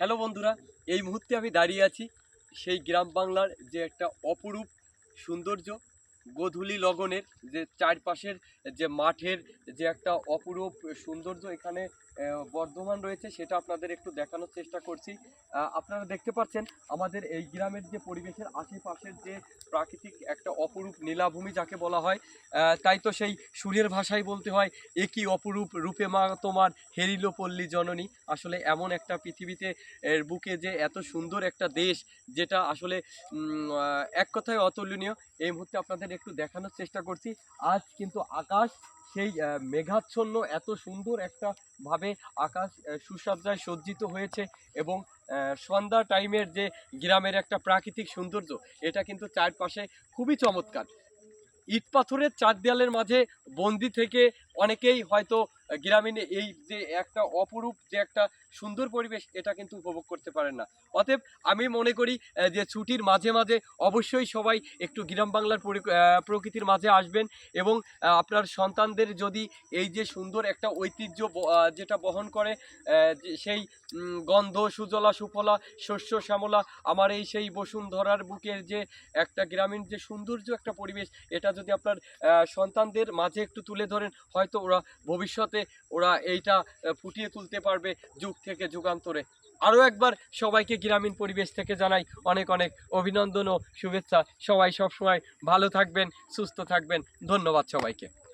Hello বন্ধুরা এই মুহূর্তে আমি দাঁড়িয়ে আছি সেই গ্রাম বাংলার যে একটা অপরূপ সৌন্দর্য গোধূলি লগনের যে চারপাশের যে মাঠের যে একটা অপরূপ সৌন্দর্য এখানে বর্ধমান রয়েছে, সেটা আপনাদের একটু দেখানোর চেষ্টা করছি। আপনারা দেখতে পাচ্ছেন, আমাদের এই গ্রামের যে পরিবেশের আশেপাশের যে প্রাকৃতিক একটা অপরূপ নীলাভূমি যাকে বলা হয় তাই তো সেই সুরের ভাষায় বলতে হয়, একই অপরূপ রূপে মা তোমার হেরিল পল্লী জননী। আসলে এমন একটা পৃথিবীতে এর বুকে যে এত সুন্দর একটা দেশ, যেটা আসলে এক কথায় অতুলনীয়, এই মুহূর্তে আপনাদের একটু দেখানোর চেষ্টা করছি। আজ কিন্তু আকাশ সেই মেঘাচ্ছন্ন, এত সুন্দর একটা ভাবে আকাশ সুসজ্জায় সজ্জিত হয়েছে এবং সন্ধ্যা টাইমের যে গ্রামের একটা প্রাকৃতিক সৌন্দর্য, এটা কিন্তু চারপাশে খুবই চমৎকার। ইট পাথরের চার দেয়ালের মাঝে বন্দি থেকে অনেকেই হয়তো গ্রামীণ এই যে একটা অপরূপ যে একটা সুন্দর পরিবেশ, এটা কিন্তু উপভোগ করতে পারেন না। অতএব আমি মনে করি যে ছুটির মাঝে মাঝে অবশ্যই সবাই একটু গ্রাম বাংলার প্রকৃতির মাঝে আসবেন এবং আপনার সন্তানদের যদি এই যে সুন্দর একটা ঐতিহ্য যেটা বহন করে সেই গন্ধ, সুজলা, সুফলা, শস্য, শ্যামলা, আমার এই সেই বসুন্ধরার বুকের যে একটা গ্রামীণ যে সৌন্দর্য একটা পরিবেশ, এটা যদি আপনার সন্তানদের মাঝে একটু তুলে ধরেন, হয়তো ওরা ভবিষ্যতে ওরা এইটা ফুটিয়ে তুলতে পারবে যুগ থেকে যুগান্তরে। আরও একবার সবাইকে গ্রামীণ পরিবেশ থেকে জানাই অনেক অনেক অভিনন্দন ও শুভেচ্ছা। সবাই সবসময় ভালো থাকবেন, সুস্থ থাকবেন। ধন্যবাদ সবাইকে।